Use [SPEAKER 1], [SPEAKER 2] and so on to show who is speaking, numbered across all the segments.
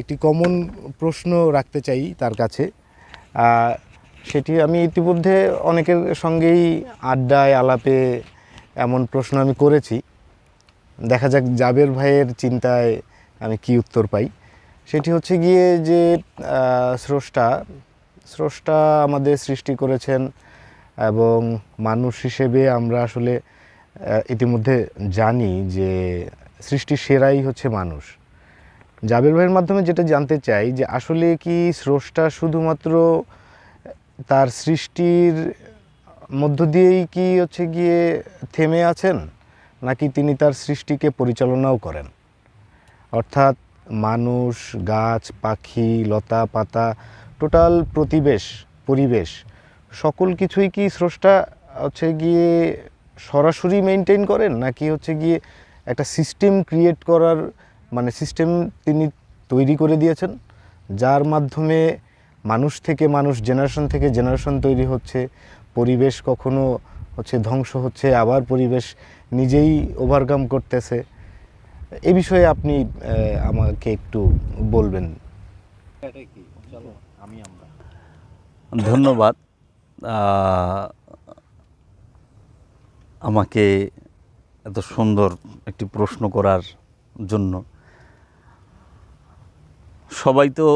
[SPEAKER 1] একটি কমন প্রশ্ন রাখতে চাই তার কাছে। সেটি আমি ইতিমধ্যে অনেকের সঙ্গেই আড্ডায়, আলাপে এমন প্রশ্ন আমি করেছি। দেখা যাক জাবের ভাইয়ের চিন্তায় আমি কি উত্তর পাই। সেটি হচ্ছে গিয়ে যে স্রষ্টা স্রষ্টা আমাদের সৃষ্টি করেছেন এবং মানুষ হিসেবে আমরা আসলে ইতিমধ্যে জানি যে সৃষ্টির সেরাই হচ্ছে মানুষ। জাবের ভাইয়ের মাধ্যমে যেটা জানতে চাই যে আসলে কি স্রষ্টা শুধুমাত্র তার সৃষ্টির মধ্য দিয়েই কি হচ্ছে গিয়ে থেমে আছেন? নাকি তিনি তার সৃষ্টিকে পরিচালনাও করেন? অর্থাৎ মানুষ, গাছ, পাখি, লতা, পাতা, টোটাল প্রতিবেশ, পরিবেশ, সকল কিছুই কি স্রষ্টা হচ্ছে গিয়ে সরাসরি মেনটেন করেন? নাকি হচ্ছে গিয়ে একটা সিস্টেম ক্রিয়েট করার মানে সিস্টেম তিনি তৈরি করে দিয়েছেন যার মাধ্যমে মানুষ থেকে মানুষ জেনারেশন থেকে জেনারেশন তৈরি হচ্ছে পরিবেশ কখনো হচ্ছে ধ্বংস হচ্ছে আবার পরিবেশ নিজেই ওভারকাম করতেছে। এ বিষয়ে আপনি আমাকে একটু বলবেন।
[SPEAKER 2] ধন্যবাদ। আমাকে এত সুন্দর একটি প্রশ্ন করার জন্য। সবাই তো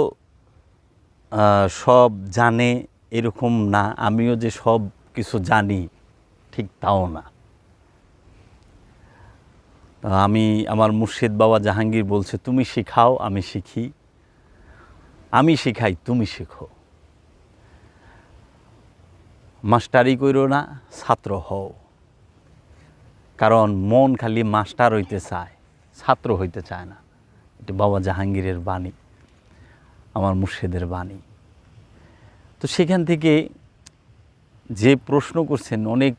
[SPEAKER 2] সব জানে এরকম না, আমিও যে সব কিছু জানি, ঠিক তাও না। আমি, আমার মুর্শিদ বাবা জাহাঙ্গীর বলছে, তুমি শিখাও, আমি শিখি। আমি শিখাই, তুমি শেখো। মাস্টারই কইরো না, ছাত্র হও। কারণ মন খালি মাস্টার হইতে চায়, ছাত্র হইতে চায় না। এটি বাবা জাহাঙ্গীরের বাণী। আমার মুর্শিদের বাণী। তো সেখান থেকে যে প্রশ্ন করছেন, অনেক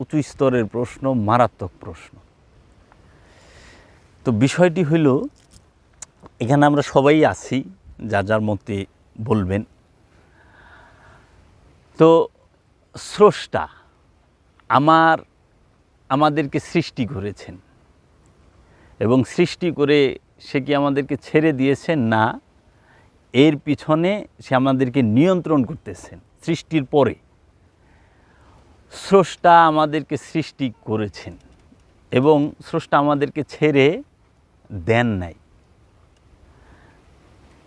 [SPEAKER 2] উঁচু স্তরের প্রশ্ন, মারাত্মক প্রশ্ন। তো বিষয়টি হইল, এখানে আমরা সবাই আছি যা যার মতে বলবেন। তো স্রষ্টা আমার, আমাদেরকে সৃষ্টি করেছেন। এবং সৃষ্টি করে সে কি আমাদেরকে ছেড়ে দিয়েছেন? না। এর পিছনে সে আমাদেরকে নিয়ন্ত্রণ করতেছেন সৃষ্টির পরে। স্রষ্টা আমাদেরকে সৃষ্টি করেছেন এবং স্রষ্টা আমাদেরকে ছেড়ে দেন নাই।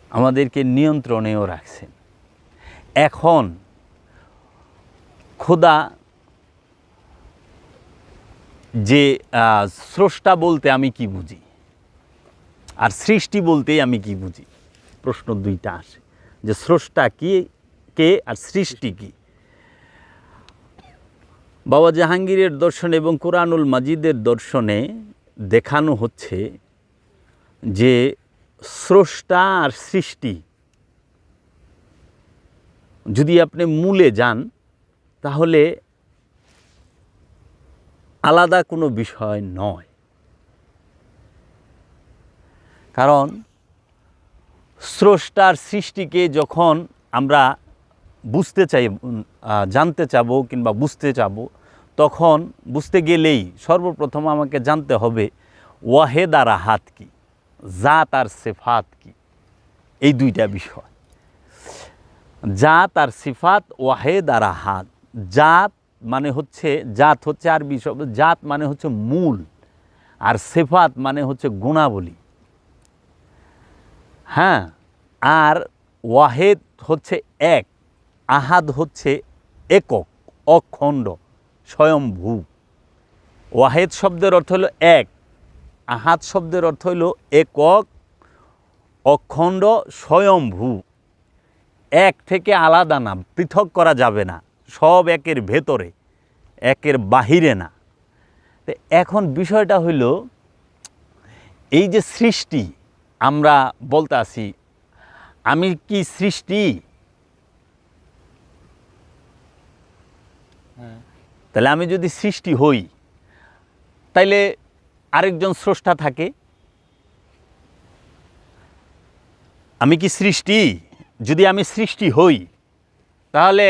[SPEAKER 2] আমাদেরকে নিয়ন্ত্রণেও রাখছেন। এখন খোদা যে স্রষ্টা বলতে আমি কি বুঝি? আর সৃষ্টি বলতেই আমি কি বুঝি? প্রশ্ন দুইটা আসে, যে স্রষ্টা কি, কে আর সৃষ্টি কি? বাবা জাহাঙ্গীরের দর্শন এবং কোরআনুল মাজিদের দর্শনে দেখানো হচ্ছে যে স্রষ্টা আর সৃষ্টি, যদি আপনি মূলে যান, তাহলে আলাদা কোনো বিষয় নয়। কারণ স্রষ্টার সৃষ্টিকে যখন আমরা বুঝতে চাই জানতে চাবো কিংবা বুঝতে চাবো, তখন বুঝতে গেলেই সর্বপ্রথম আমাকে জানতে হবে, ওয়াহেদ আর আহাত কি? জাত আর সেফাত কি? এই দুইটা বিষয়। জাত আর সিফাত, ওয়াহেদ আর হাত জাত মানে হচ্ছে, জাত হচ্ছে আরবি শব্দ, জাত মানে হচ্ছে মূল, আর সেফাত মানে হচ্ছে গুণাবলী। হ্যাঁ আর ওয়াহেদ হচ্ছে এক, আহাদ হচ্ছে একক, অখণ্ড স্বয়ংভূ ওয়াহেদ শব্দের অর্থ হলো এক, আহাদ শব্দের অর্থ হলো একক, অখণ্ড স্বয়ংভূ এক থেকে আলাদা না, পৃথক করা যাবে না, সব একের ভেতরে, একের বাহিরে না। এখন বিষয়টা হইল এই যে সৃষ্টি আমরা বলতে আসি আমি কি সৃষ্টি? তাহলে আমি যদি সৃষ্টি হই তাইলে আরেকজন স্রষ্টা থাকে। আমি কি সৃষ্টি? যদি আমি সৃষ্টি হই তাহলে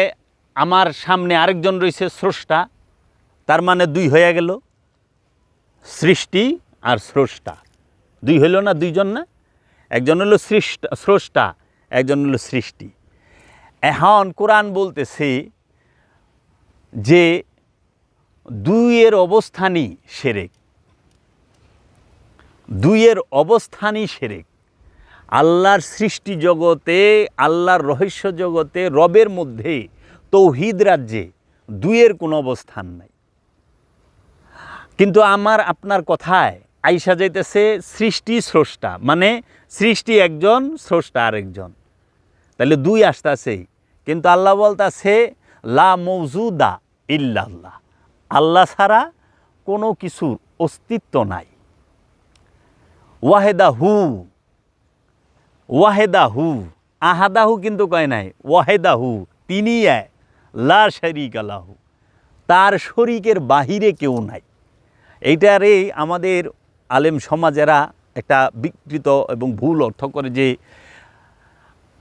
[SPEAKER 2] আমার সামনে আরেকজন রয়েছে স্রষ্টা তার মানে দুই হয়ে গেল। সৃষ্টি আর স্রষ্টা। দুই হইল না দুইজন না? একজন হলো সৃষ্টা স্রষ্টা, একজন হলো সৃষ্টি। এখন কোরআন বলতেছে যে দুইয়ের অবস্থানই সেরেক। দুইয়ের অবস্থানই সেরেক। আল্লাহর সৃষ্টি জগতে, আল্লাহর রহস্য জগতে, রবের মধ্যে, তৌহিদ রাজ্যে দুইয়ের কোনো অবস্থান নাই। কিন্তু আমার, আপনার কথায় আইসা যাইতেছে সৃষ্টি স্রষ্টা মানে সৃষ্টি একজন, স্রষ্টা আরেকজন। তাহলে দুই আসতেছে কিন্তু আল্লাহ বলতাছে, লা মৌজুদা ইল্লাল্লাহ। আল্লাহ ছাড়া কোনো কিছুর অস্তিত্ব নাই। ওয়াহেদা হু ওয়াহেদা হু আহাদাহু কিন্তু কয় নাই ওয়াহেদা হু তিনি এক, লা শরিক আলাহু তার শরিকের বাহিরে কেউ নাই। এইটারে আমাদের আলেম সমাজেরা একটা বিকৃত এবং ভুল অর্থ করে যে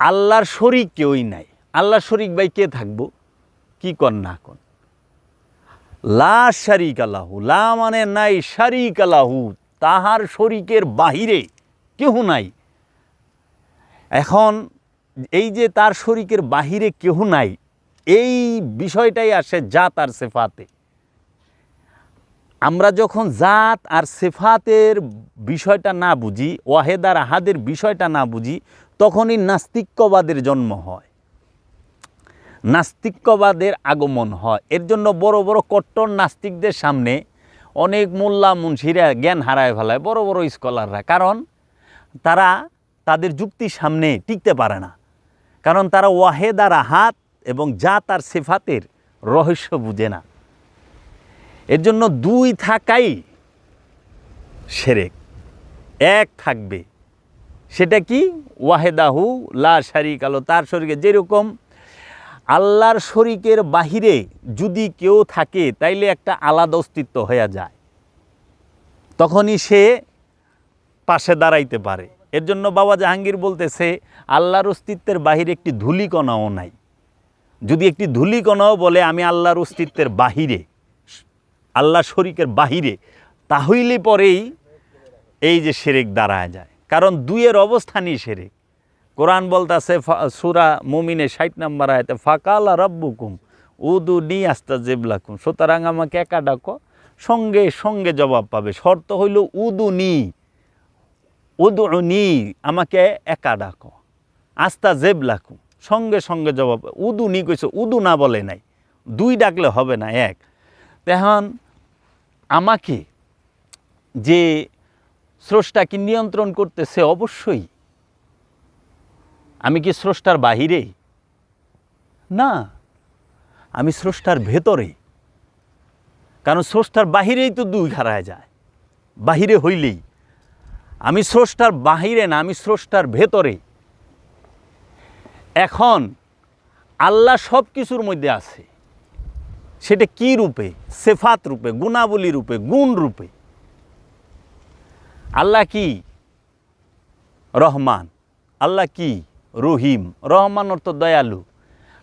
[SPEAKER 2] আল্লাহর শরিক কেউই নাই। আল্লাহর শরিক ভাই কে থাকব? কি কর না কর। লা শারিক আলাহু লা মানে নাই শারিক আলাহু তাহার শরিকের বাহিরে কেহ নাই। এখন এই যে তার শরিকের বাহিরে কেহ নাই, এই বিষয়টাই আসে জাত আর সেফাতে। আমরা যখন জাত আর সেফাতের বিষয়টা না বুঝি ওয়াহেদার আহাদের বিষয়টা না বুঝি, তখনই নাস্তিক্যবাদের জন্ম হয়। নাস্তিক্যবাদের আগমন হয়। এর জন্য বড় বড় কট্টর নাস্তিকদের সামনে অনেক মোল্লা মুন্সিরা জ্ঞান হারায় ফেলায়, বড় বড় স্কলাররা। কারণ তারা তাদের যুক্তির সামনে টিকতে পারে না। কারণ তারা ওয়াহেদ আর আহাত এবং জাত আর সেফাতের রহস্য বুঝে না। এর জন্য দুই থাকাই সেরেক। এক থাকবে। সেটা কি? ওয়াহেদাহু লা শারিক আলো। তার শরীকে যেরকম আল্লাহর শরিকের বাহিরে যদি কেউ থাকে, তাইলে একটা আলাদা অস্তিত্ব হয়ে যায়। তখনই সে পাশে দাঁড়াইতে পারে। এর জন্য বাবা জাহাঙ্গীর বলতেছে, আল্লাহর অস্তিত্বের বাহিরে একটি ধূলিকণাও নাই। যদি একটি ধূলিকণাও বলে, আমি আল্লাহর অস্তিত্বের বাহিরে আল্লাহ শরিকের বাহিরে তাহলে পরেই এই যে সেরেক দাঁড়ায় যায়। কারণ দুইয়ের অবস্থানই সেরেক কোরআন বলতাছে সুরা মুমিনে ষাট নাম্বার আয়তে, ফাকালা রব্বুকুম উদু নি আস্তা জেবলাকুম সুতরাং আমাকে একা ডাকো, সঙ্গে সঙ্গে জবাব পাবে। শর্ত হইল উদু নি। উদু নি, আমাকে একা ডাকো। আস্তা জেবলাকুম সঙ্গে সঙ্গে জবাব উদু নি কইছে, উদু না বলে নাই। দুই ডাকলে হবে না, এক। তেহন আমাকে যে স্রষ্টাকে নিয়ন্ত্রণ করতেছে অবশ্যই। আমি কি স্রষ্টার বাহিরে? না, আমি স্রষ্টার ভেতরে। কারণ স্রষ্টার বাহিরেই তো দুই হারায় যায়। বাহিরে হইলেই। আমি স্রষ্টার বাহিরে না, আমি স্রষ্টার ভেতরে। এখন আল্লাহ সব কিছুর মধ্যে আছে। সেটা কি রূপে? সেফাত রূপে, গুণাবলী রূপে, গুণ রূপে। আল্লাহ কি? রহমান। আল্লাহ কি? রহিম। রহমান অর্থ দয়ালু।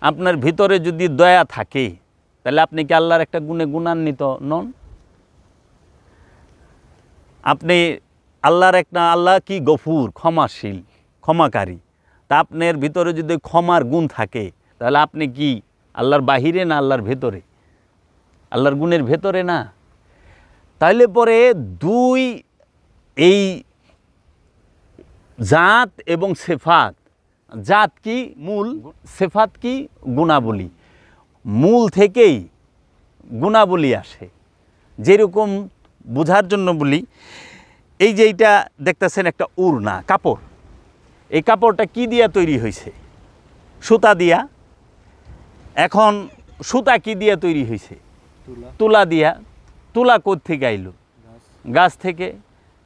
[SPEAKER 2] আপনার ভিতরে যদি দয়া থাকে, তাহলে আপনি কি আল্লাহর একটা গুণে গুণান্বিত নন? আপনি আল্লাহর একটা, আল্লাহ কি? গফুর, ক্ষমাশীল, ক্ষমাকারী। তা আপনার ভিতরে যদি ক্ষমার গুণ থাকে, তাহলে আপনি কি আল্লাহর বাহিরে না আল্লাহর ভেতরে? আল্লাহর গুণের ভেতরে না। তাইলে পরে দুই এই জাত এবং সেফাত, জাত কি মূল, সেফাত কি গুণাবলী। মূল থেকেই গুণাবলী আসে। যেরকম বোঝার জন্য বলি, এই যে এইটা দেখতেছেন একটা উড়না, কাপড়। এই কাপড়টা কি দিয়া তৈরি হয়েছে সুতা দিয়া। এখন সুতা কি দিয়া তৈরি হয়েছে তুলা। দিয়া তুলা থেকে আইলো? গাছ। থেকে।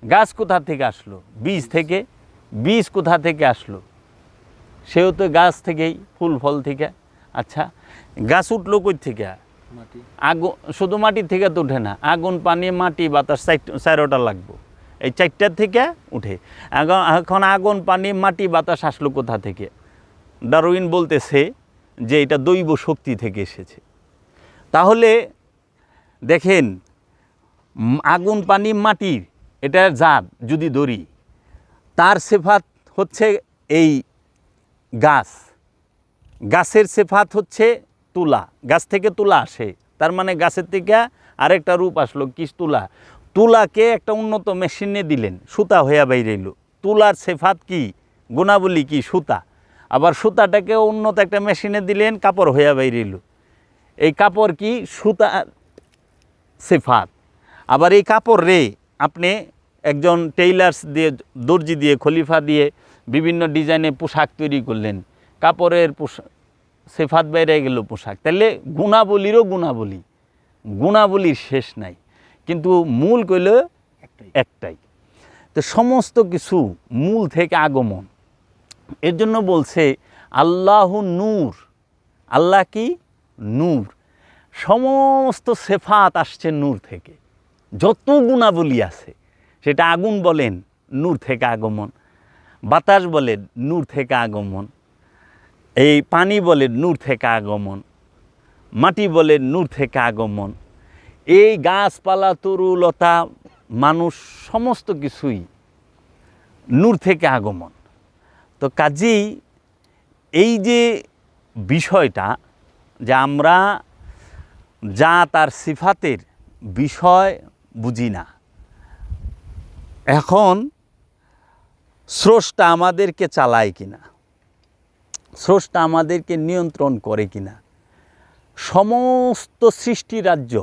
[SPEAKER 2] গাছ কোথা থেকে আসলো? বীজ থেকে। বীজ কোথা থেকে আসলো? সেও তো গাছ থেকেই ফুল ফল থেকে। আচ্ছা গাছ উঠল কই থেকে? আগুন শুধু মাটির থেকে তো উঠে না আগুন পানি মাটি বাতাস চার- চারোটা লাগবো। এই চারটার থেকে উঠে। এখন- এখন আগুন পানি মাটি বাতাস আসলো কোথা থেকে? ডারউইন বলতেছে যে এটা দৈব শক্তি থেকে এসেছে। তাহলে দেখেন আগুন পানি মাটির, এটা জাত, যদি ধরি, তার সেফাত হচ্ছে এই গাছ। গাছের সেফাত হচ্ছে তুলা, গাছ থেকে তুলা আসে, তার মানে গাছের থেকে আরেকটা রূপ আসলো, কি তুলা? তুলাকে একটা উন্নত মেশিনে দিলেন, সুতা হইয়া বাইরেইল তুলার সেফাত কি? গুণাবলী কি? সুতা। আবার সুতাটাকে উন্নত একটা মেশিনে দিলেন, কাপড় হইয়া বাইরেইল এই কাপড় কি? সুতা সেফাত। আবার এই কাপড় রে আপনি একজন টেইলার্স দিয়ে দর্জি দিয়ে খলিফা দিয়ে বিভিন্ন ডিজাইনে পোশাক তৈরি করলেন। কাপড়ের পোশাক সেফাত বাইরে গেল পোশাক। তাহলে গুণাবলীরও গুণাবলী। গুণাবলীর শেষ নাই। কিন্তু মূল কইল একটাই। তো সমস্ত কিছু মূল থেকে আগমন। এর জন্য বলছে আল্লাহ নূর। আল্লাহ কি? নূর। সমস্ত সেফাত আসছে নূর থেকে। যত গুণাবলী আছে, সেটা আগুন বলেন, নূর থেকে আগমন। বাতাস বলেন, নূর থেকে আগমন। এই পানি বলে নূর থেকে আগমন। মাটি বলে নূর থেকে আগমন। এই গাছপালা, তরুলতা, মানুষ সমস্ত কিছুই নূর থেকে আগমন। তো কাজেই এই যে বিষয়টা, যে আমরা যা তার সিফাতের বিষয় বুঝি না। এখন স্রষ্টা আমাদেরকে চালায় কিনা? স্রষ্টা আমাদেরকে নিয়ন্ত্রণ করে কিনা? সমস্ত সৃষ্টি রাজ্য,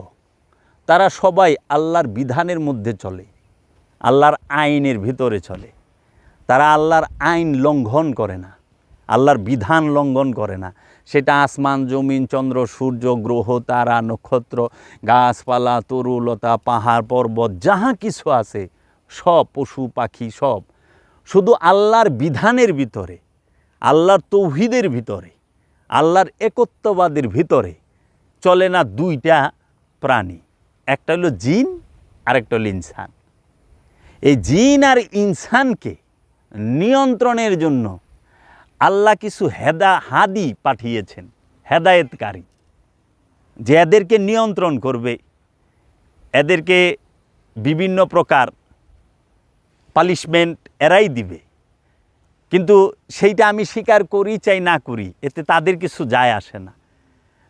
[SPEAKER 2] তারা সবাই আল্লাহর বিধানের মধ্যে চলে, আল্লাহর আইনের ভিতরে চলে। তারা আল্লাহর আইন লঙ্ঘন করে না, আল্লাহর বিধান লঙ্ঘন করে না। সেটা আসমান, জমিন, চন্দ্র, সূর্য, গ্রহ, তারা, নক্ষত্র, গাছপালা তরুলতা পাহাড়, পর্বত, যাহা কিছু আছে, সব পশু, পাখি, সব। শুধু আল্লাহর বিধানের ভিতরে, আল্লাহর তৌহিদের ভিতরে, আল্লাহর একত্ববাদের ভিতরে চলে না দুইটা প্রাণী। একটা হলো জিন আর একটা হলো ইনসান। এই জিন আর ইনসানকে নিয়ন্ত্রণের জন্য আল্লাহ কিছু হেদা হাদি পাঠিয়েছেন, হেদায়েতকারী, যে এদেরকে নিয়ন্ত্রণ করবে। এদেরকে বিভিন্ন প্রকার পালিশমেন্ট এরাই দিবে। কিন্তু সেইটা আমি স্বীকার করি চাই না করি, এতে তাদের কিছু যায় আসে না।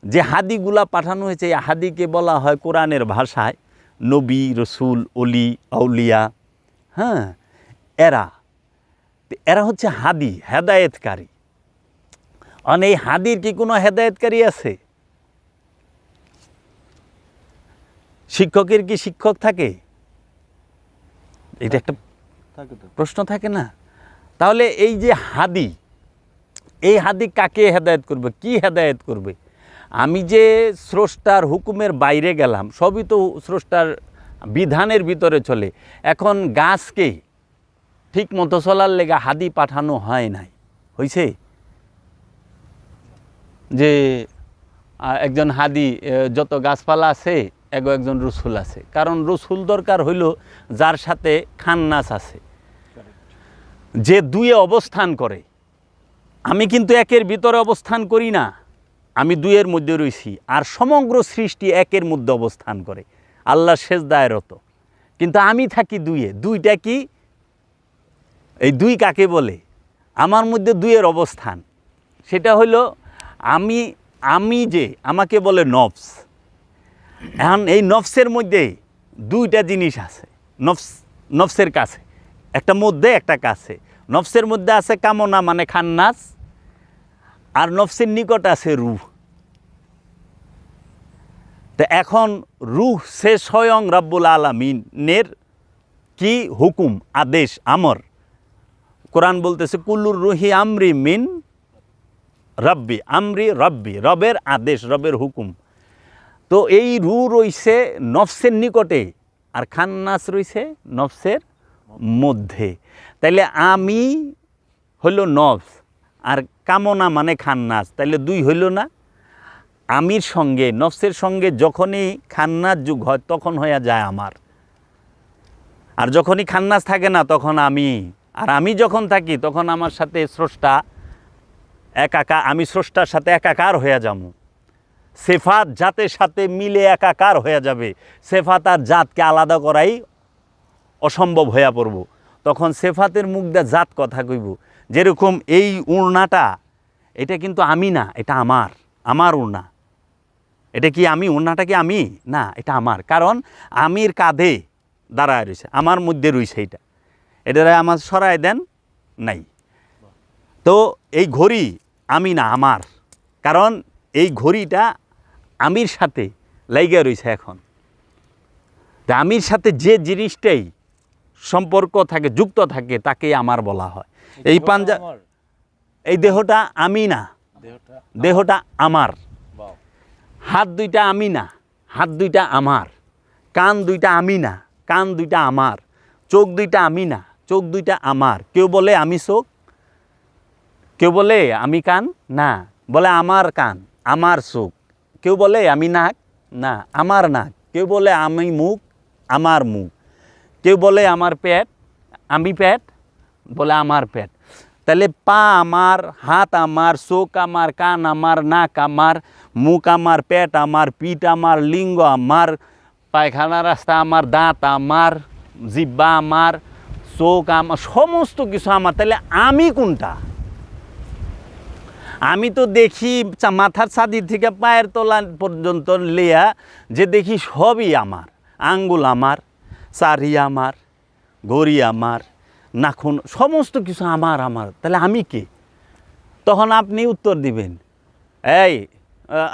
[SPEAKER 2] যে হাদিগুলা পাঠানো হয়েছে, এই হাদিকে বলা হয় কোরআনের ভাষায় নবী, রসুল, অলি, আউলিয়া হ্যাঁ এরা এরা হচ্ছে হাদি হেদায়েতকারী। অন এই হাদির কি কোনো হেদায়েতকারী আছে? শিক্ষকের কি শিক্ষক থাকে? এটা একটা প্রশ্ন থাকে না? তাহলে এই যে হাদি এই হাদি কাকে হেদায়েত করবে? কি হেদায়েত করবে? আমি যে স্রষ্টার হুকুমের বাইরে গেলাম সবই তো স্রষ্টার বিধানের ভিতরে চলে। এখন গাছকে ঠিক মতো চলার লেগে হাদি পাঠানো হয় নাই। হয়েছে যে একজন হাদি যত গাছপালা আছে, এগো একজন রসুল আছে। কারণ রসুল দরকার হইল যার সাথে খান্নাস আছে। যে দুয়ে অবস্থান করে। আমি কিন্তু একের ভিতরে অবস্থান করি না, আমি দুইয়ের মধ্যে রয়েছি আর সমগ্র সৃষ্টি একের মধ্যে অবস্থান করে। আল্লাহ শেষ দায়রত কিন্তু আমি থাকি দুইয়ে। দুইটা কি? এই দুই কাকে বলে? আমার মধ্যে দুইয়ের অবস্থান। সেটা হলো আমি আমি যে, আমাকে বলে নফস। এখন এই নফসের মধ্যে দুইটা জিনিস আছে। নফস, নফসের কাছে। একটা মধ্যে, একটা কাছে। নফসের মধ্যে আছে কামনা মানে খান্নাস। আর নফসের নিকট আছে রুহ। তো এখন রুহ সে স্বয়ং রাব্বুল আলমিনের কি হুকুম, আদেশ, আমর? কোরআন বলতেছে, কুল্লুর রুহি আমরি মিন রব্বি, আমরি রব্বি, রবের আদেশ, রবের হুকুম। তো এই রু রইছে নফসের নিকটে আর খান্নাস রইছে নফসের মধ্যে। তাইলে আমি হইল নফস আর কামনা মানে খান্নাস। তাইলে দুই হইল না। আমির সঙ্গে, নফসের সঙ্গে যখনই খান্নাস যুগ হয়, তখন হইয়া যায় আমার। আর যখনই খান্নাস থাকে না, তখন আমি আর আমি যখন থাকি, তখন আমার সাথে স্রষ্টা একাকা, আমি স্রষ্টার সাথে একাকার হইয়া যাব সেফাত জাতের সাথে মিলে একাকার হয়ে যাবে। সেফাত আর জাতকে আলাদা করাই অসম্ভব হইয়া পড়ব। তখন সেফাতের মুখ দিয়ে জাত কথা কইব। যেরকম এই উড়নাটা, এটা কিন্তু আমি না, এটা আমার আমার উড়না। এটা কি আমি, উড়নাটা কি আমি? না, এটা আমার। কারণ আমির কাঁধে দাঁড়ায় রয়েছে আমার মধ্যে রয়েছে এটা এটা আমার সরাই দেন নাই। তো এই ঘড়ি আমি না আমার। কারণ এই ঘড়িটা আমির সাথে লাইগা রয়েছে এখন। তা আমির সাথে যে জিনিসটাই সম্পর্ক থাকে যুক্ত থাকে তাকে আমার বলা হয়। এই পাঞ্জা এই দেহটা আমি না। দেহটা আমার। হাত দুইটা আমি না। হাত দুইটা আমার। কান দুইটা আমি না। কান দুইটা আমার। চোখ দুইটা আমি না। চোখ দুইটা আমার। কেউ বলে, আমি চোখ কেউ বলে, আমি কান না। বলে, আমার কান, আমার চোখ কেউ বলে, আমি নাক না। আমার নাক কেউ বলে, আমি মুখ আমার মুখ কেউ বলে, আমার পেট আমি পেট বলে, আমার পেট তাহলে পা আমার, হাত আমার, চোখ আমার, কান আমার, নাক আমার, মুখ আমার, পেট আমার, পিঠ আমার, লিঙ্গ আমার, পায়খানা রাস্তা আমার, দাঁত আমার জিব্বা আমার চোখ আমার সমস্ত কিছু আমার। তাহলে আমি কোনটা? আমি তো দেখি মাথার ছাদি থেকে পায়ের তলা পর্যন্ত লেয়া, যে দেখি সবই আমার। আঙ্গুল আমার, চারি আমার, ঘড়ি আমার, নাখুন, সমস্ত কিছু আমার আমার। তাহলে আমি কে? তখন আপনি উত্তর দিবেন। এই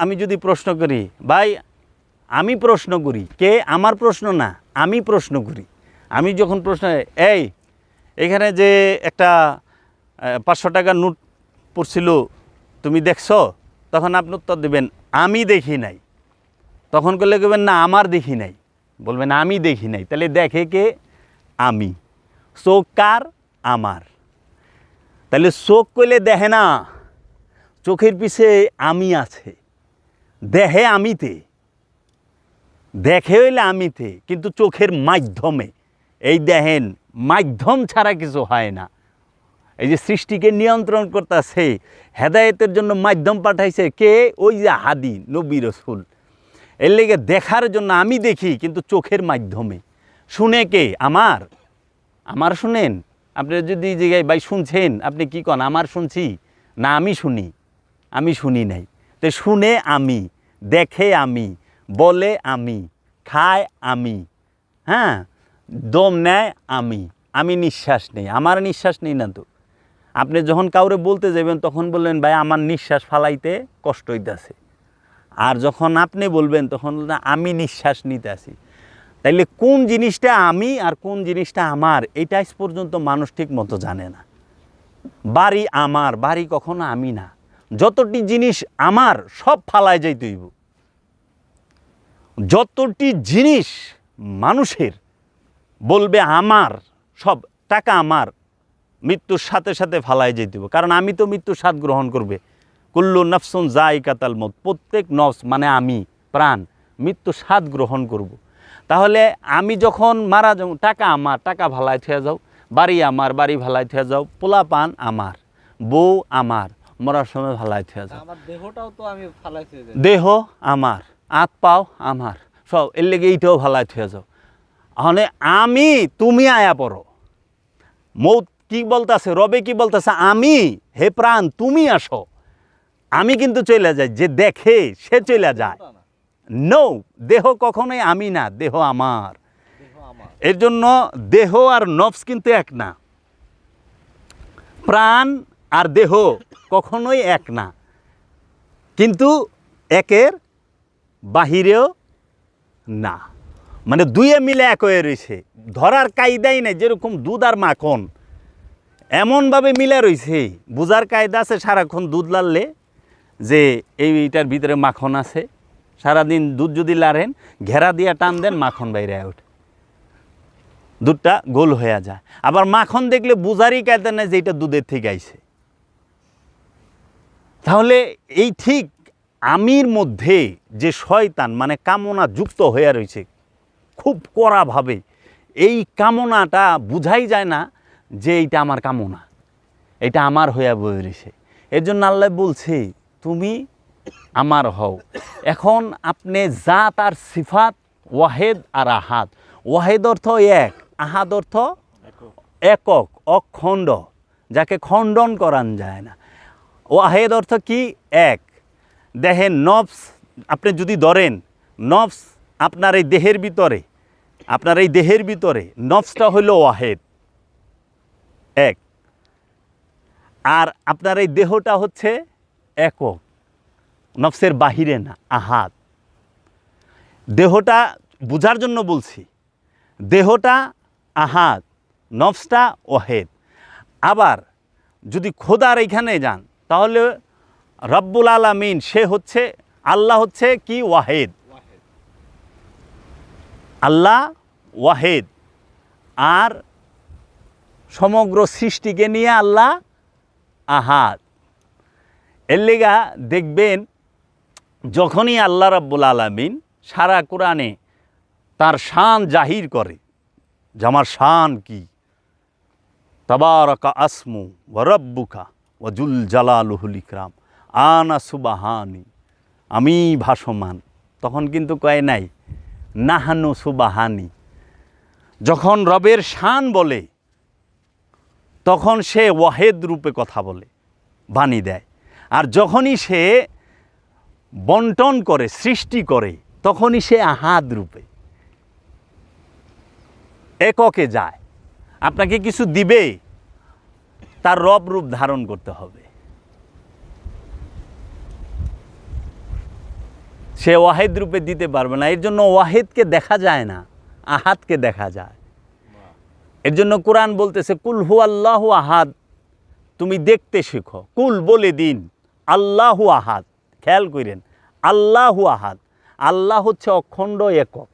[SPEAKER 2] আমি যদি প্রশ্ন করি, ভাই, আমি প্রশ্ন করি। কে? আমার প্রশ্ন না, আমি প্রশ্ন করি। আমি যখন প্রশ্ন, এই, এখানে যে একটা পাঁচশো টাকার নোট পড়ছিল, তুমি দেখছ? তখন আপনি উত্তর দেবেন, আমি দেখি নাই। তখন করলে কেবেন না, আমার দেখি নাই। বলবেন, আমি দেখি নাই। তাহলে দেখে কে? আমি। চোখ কার? আমার। তাহলে চোখ করলে দেখে না, চোখের পিছে আমি আছে। দেহে আমিতে। দেখে হইলে আমিতে, কিন্তু চোখের মাধ্যমে। এই দেখেন, মাধ্যম ছাড়া কিছু হয় না। এই যে সৃষ্টিকে নিয়ন্ত্রণ করতেছে, হেদায়েতের জন্য মাধ্যম পাঠাইছে কে? ওই যে হাদি, নবী রসুল। এর লেগে দেখার জন্য আমি দেখি, কিন্তু চোখের মাধ্যমে। শুনে কে? আমার। আমার শুনেন? আপনি যদি জায়গায়, ভাই, শুনছেন, আপনি কি কন? আমার শুনছি? না, আমি শুনি। আমি শুনি নাই। তো শুনে আমি, দেখে আমি, বলে আমি, খায় আমি। হ্যাঁ? দম নেয় আমি আমি নিঃশ্বাস নেই, আমার নিঃশ্বাস নেই না তো। আপনি যখন কাউরে বলতে যাবেন, তখন বললেন, ভাই, আমার নিঃশ্বাস ফালাইতে কষ্ট হইতেছে। আর যখন আপনি বলবেন, তখন আমি নিঃশ্বাস নিতে আসি তাইলে কোন জিনিসটা আমি আর কোন জিনিসটা আমার, এটা পর্যন্ত মানুষ ঠিক মতো জানে না। বাড়ি আমার, বাড়ি কখনো আমি না। যতটি জিনিস আমার, সব ফালায় যাইতে হইব। যতটি জিনিস মানুষের বলবে আমার সব টাকা আমার মৃত্যুর সাথে সাথে ফালায় যেতে হবে কারণ আমি তো মৃত্যুর স্বাদ গ্রহণ করবে। কুল্লু নফসুন কাতাল মত প্রত্যেক নফস মানে আমি প্রাণ মৃত্যু স্বাদ গ্রহণ করব। তাহলে আমি যখন মারা যাও টাকা আমার টাকা ভালাই থুয়ে যাও বাড়ি আমার বাড়ি ভালাই থুয়ে যাও পোলা পান আমার বউ আমার মরার সময় ভালাই থুয়ে যাও।
[SPEAKER 3] দেহটাও তো আমি
[SPEAKER 2] দেহ আমার আত পাও আমার সব এর লেগে এইটাও ভালাই থুয়ে যাও। মানে আমি তুমি আয়া পড়ো। মৌত কি বলতেছে, রবে কি বলতেছে, আমি হে প্রাণ তুমি আসো। আমি কিন্তু চলে যাই, যে দেখে সে চলে যায়।
[SPEAKER 3] না
[SPEAKER 2] দেহ কখনোই আমি না দেহ আমার
[SPEAKER 3] দেহ আমার।
[SPEAKER 2] এর জন্য দেহ আর নফস কিন্তু এক না। প্রাণ আর দেহ কখনোই এক না। কিন্তু একের বাহিরেও না। মানে দুয়ে মিলে এক হয়ে রয়েছে ধরার কায়দাই নেই, যেরকম দুধ আর মাখন। এমনভাবে মিলে রয়েছে বুঝার কায়দা আছে, সারাক্ষণ দুধ লাড়লে যে এইটার ভিতরে মাখন আছে। সারাদিন দুধ যদি লাড়েন, ঘেরা দিয়ে টান দেন, মাখন বাইরে ওঠে। দুধটা গোল হয়ে যায়। আবার মাখন দেখলে বুঝারই কায়দা নেই যে এটা দুধের থেকে আইছে। তাহলে এই ঠিক আমির মধ্যে যে শয়তান মানে কামনা যুক্ত হয়ে রয়েছে খুব কড়াভাবে এই কামনাটা বুঝাই যায় না যে এইটা আমার কামনা। এটা আমার হইয়া বয়ে রয়েছে এর জন্য আল্লাহ বলছে, তুমি আমার হও। এখন আপনি জাত আর সিফাত, ওয়াহেদ আর আহাদ। ওয়াহেদ অর্থ এক, আহাদ অর্থ একক, অখণ্ড, যাকে খণ্ডন করান যায় না। ওয়াহেদ অর্থ কি? এক। দেখেন নফস আপনি যদি ধরেন, নফস আপনার এই দেহের ভিতরে, আপনার এই দেহের ভিতরে নফসটা হইল ওয়াহেদ। এক। আর আপনার এই দেহটা হচ্ছে একক নফসের বাহিরে না আহাত দেহটা বুঝার জন্য বলছি, দেহটা আহাত নফসটা ওহেদ আবার যদি খোদার এইখানে যান, তাহলে রব্বুল আলামিন সে হচ্ছে, আল্লাহ হচ্ছে কি ওয়াহেদ? আল্লাহ ওয়াহেদ। আর সমগ্র সৃষ্টিকে নিয়ে আল্লাহ আহাদ। এর লেগা দেখবেন, যখনই আল্লাহ রাব্বুল আলামিন সারা কোরআনে তার শান জাহির করে, যে আমার শান কি? তাবারকা আসমু ও রব্বুকা ও জুল জালালুহুল ইকরাম। আনা সুবাহানি। আমি ভাসমান। তখন কিন্তু কয় নাই? নাহানু সুবাহানি। যখন রবের শান বলে, তখন সে ওয়াহেদ রূপে কথা বলে, বাণী দেয়। আর যখনই সে বন্টন করে, সৃষ্টি করে, তখনই সে আহাদ রূপে। এককে যায়। আপনাকে কিছু দিবে, তার রব রূপ ধারণ করতে হবে। সে ওয়াহেদ রূপে দিতে পারবে না। এর জন্য ওয়াহেদকে দেখা যায় না, আহাদকে দেখা যায়। এর জন্য কোরআন বলতেছে, কুল হু আল্লাহ আহাদ। তুমি দেখতে শেখো। কুল বলে দিন, আল্লাহু আহাদ। খেয়াল করেন আল্লাহু আহাদ। আল্লাহ হচ্ছে অখণ্ড একক,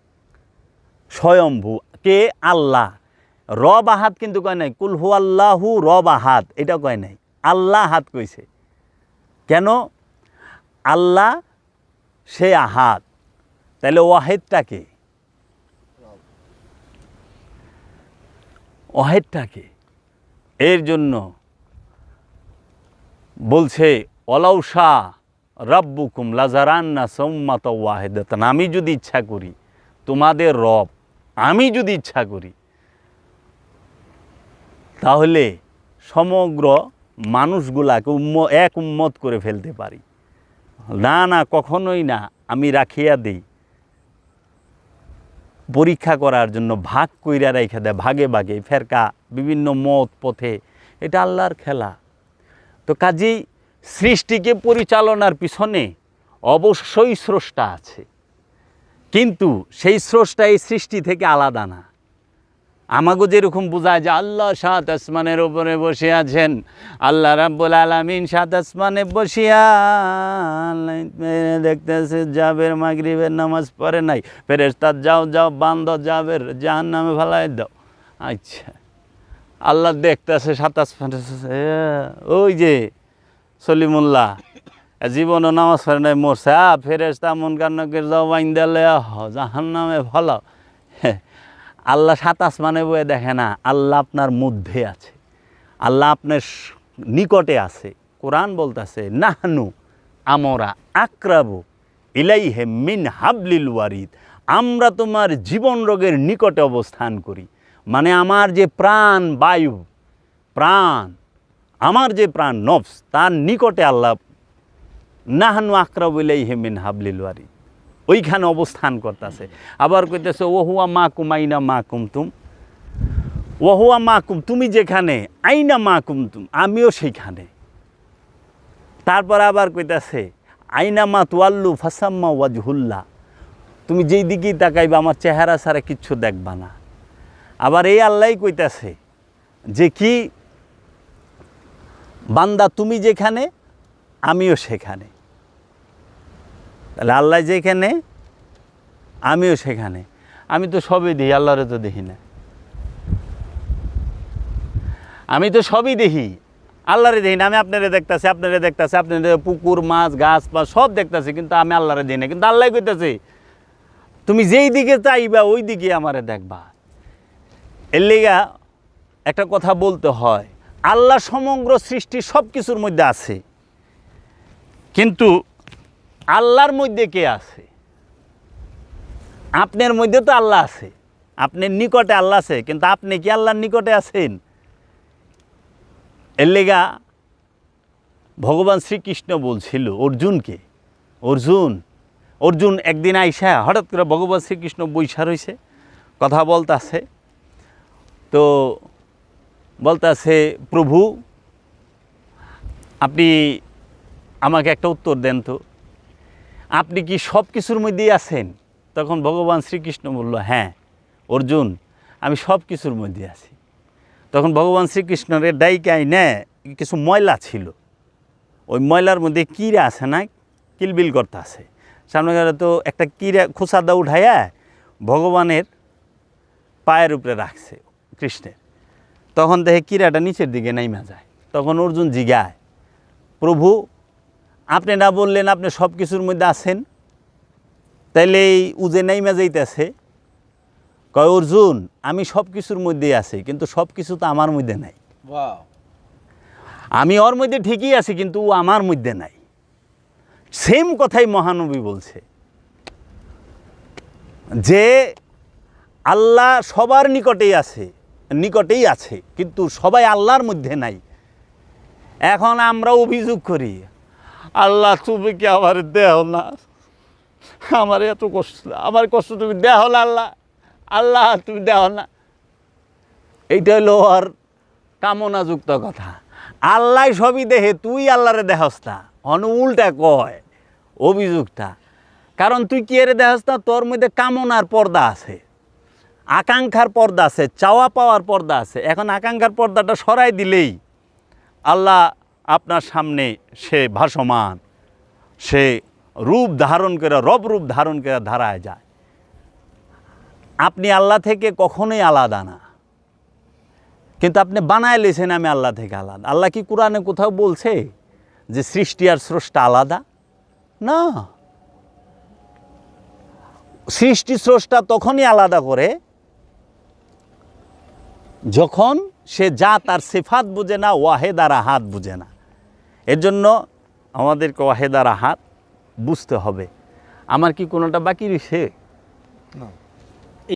[SPEAKER 2] স্বয়ম্ভু। কে? আল্লাহ। রব আহাত কিন্তু কয় নাই, কুল হু আল্লাহু রব আহাত এটা কয় নাই, আল্লাহ হাত কইছে। কেন? আল্লাহ সে আহাদ। তাহলে ওয়াহেদটাকে ওয়াহেদটাকে এর জন্য বলছে অলৌসা রব্বুকুম লাজারান্না সৌম্মাত ওয়াহেদাতান। আমি যদি ইচ্ছা করি, তোমাদের রব, আমি যদি ইচ্ছা করি, তাহলে সমগ্র মানুষগুলাকে উম্ম, এক উম্মত করে ফেলতে পারি। না না, কখনোই না, আমি রাখিয়া দিই। পরীক্ষা করার জন্য ভাগ কইরা রেখে দেয়, ভাগে ভাগে, ফেরকা, বিভিন্ন মত, পথে। এটা আল্লাহর খেলা। তো কাজেই সৃষ্টিকে পরিচালনার পিছনে অবশ্যই স্রষ্টা আছে। কিন্তু সেই স্রষ্টা এই সৃষ্টি থেকে আলাদা না। আমাকে যেরকম বোঝায় যে আল্লাহ সাত আসমানের উপরে বসে আছেন, আল্লাহ রাব্বুল আলামিন সাত আসমানে বসিয়া দেখতেছে জাবের মাগরিবের নামাজ পড়ে নাই। ফেরেস্তার যাও যাও বান্ধ জাবের জাহান নামে ফেলাই দাও। আচ্ছা। আল্লাহ দেখতেছে সাত আসমানে ওই যে সলিমুল্লাহ, জীবনও নামাজ পড়ে নাই, মরছে। আ ফেরেস্তা মন কান্নকের যাও বাইন বাইন্দালে জাহান নামে ফলাও। আল্লাহ সাত আসমানে বয়ে দেখে না, আল্লাহ আপনার মধ্যে আছে। আল্লাহ আপনার নিকটে আছে। কোরআন বলতেছে, নাহনু আমরা আক্রাবু ইলাইহে মিন হাবলিল ওয়ারিদ। আমরা তোমার জীবন রোগের নিকটে অবস্থান করি। মানে আমার যে প্রাণ বায়ু, প্রাণ, আমার যে প্রাণ নফস, তার নিকটে আল্লাহ নাহানু আক্রাবু ইলাইহে মিন হাবলিল ওয়ারিদ। ওইখানে অবস্থান করতেছে। আবার কইতেছে, ওহুয়া মা কুম আইনা মা কুম তুম? ওহুয়া মা কুম তুমি যেখানে, আইনা মা কুম তুম? আমিও সেইখানে। তারপর আবার কইতাছে, আইনা মা তোয়াল্লু ফাসাম্মা ওয়াজহুল্লা। তুমি যেই দিকেই তাকাইবা, আমার চেহারা ছাড়া কিচ্ছু দেখবা না। আবার এই আল্লাহ কইতাছে যে কি, বান্দা, তুমি যেখানে, আমিও সেখানে। তাহলে আল্লাহ যেখানে, আমিও সেখানে। আমি তো সবই দেখি আল্লাহরে তো দেখি না। আমি তো সবই দেখি আল্লাহরে দেখি না, আমি আপনারে দেখতাছি আপনারে দেখতাছি, আপনার পুকুর, মাছ গাছ পা সব দেখতাছি, কিন্তু আমি আল্লাহরে দেখি না। কিন্তু আল্লাহ কইতাছে, তুমি যেই দিকে চাইবা, ওই দিকে আমারে দেখবা। এর লেগা একটা কথা বলতে হয়, আল্লাহ সমগ্র সৃষ্টি সব কিছুর মধ্যে আছে। কিন্তু আল্লাহর মধ্যে কে আছে? আপনার মধ্যে তো আল্লাহ আছে। আপনার নিকটে আল্লাহ আছে, কিন্তু আপনি কি আল্লাহর নিকটে আছেন? এর লেগা ভগবান শ্রীকৃষ্ণ বলছিল, অর্জুনকে, অর্জুন অর্জুন একদিন আইসা, হঠাৎ করে ভগবান শ্রীকৃষ্ণ বৈশা রয়েছে কথা বলতাছে। তো বলতাছে, প্রভু, আপনি আমাকে একটা উত্তর দেন তো। আপনি কি সব কিছুর মধ্যেই আছেন? তখন ভগবান শ্রীকৃষ্ণ বলল হ্যাঁ অর্জুন, আমি সব কিছুর মধ্যে আছি। তখন ভগবান শ্রীকৃষ্ণের ডাইকাই নে, কিছু ময়লা ছিল। ওই ময়লার মধ্যে কিরা আছে না? কিলবিল করতে আছে। সামনে গেলে তো একটা কিরা খোসাদা উঠাইয়া ভগবানের পায়ের উপরে রাখছে কৃষ্ণের। তখন দেখে কিরাটা নিচের দিকে নাইমা যায়। তখন অর্জুন জিগায় প্রভু আপনি না বললেন আপনি সব কিছুর মধ্যে আছেন তাইলে এই উজে নাইমা যাইতেছে। কয় অর্জুন আমি সব কিছুর মধ্যেই আছি কিন্তু সব কিছু তো আমার মধ্যে নাই। আমি ওর মধ্যে ঠিকই আছি কিন্তু ও আমার মধ্যে নাই। সেম কথাই মহানবী বলছে। যে আল্লাহ সবার নিকটেই আছে নিকটেই আছে কিন্তু সবাই আল্লাহর মধ্যে নাই। এখন আমরা অভিযোগ করি আল্লাহ, তুমি কি আমার দেহ না? আমার এত কষ্ট, আমার কষ্ট তুমি দেহ না আল্লাহ? আল্লাহ, তুমি দেহ না। এইটা হলো ওর কামনাযুক্ত কথা। আল্লাহ সবই দেহে, তুই আল্লাহরে দেহস না অন উল্টা কয়, অভিযোগটা। কারণ তুই কি এরে দেহস না তোর মধ্যে কামনার পর্দা আছে। আকাঙ্ক্ষার পর্দা আছে, চাওয়া পাওয়ার পর্দা আছে। এখন আকাঙ্ক্ষার পর্দাটা সরাই দিলেই আল্লাহ আপনার সামনে সে ভাসমান, সে রূপ ধারণ করে, রব রূপ ধারণ করে ধারায় যায়। আপনি আল্লাহ থেকে কখনোই আলাদা না। কিন্তু আপনি বানায় লেছেন আমি আল্লাহ থেকে আলাদা। আল্লাহ কি কোরআনে কোথাও বলছে যে সৃষ্টি আর স্রষ্টা আলাদা? না। সৃষ্টি, স্রষ্টা তখনই আলাদা করে যখন সে যা তার সেফাত বুঝে না ওয়াহেদারা হাত বুঝে না। এর জন্য আমাদেরকে ওয়াহেদার হাত বুঝতে হবে। আমার কি কোনোটা বাকি রয়েছে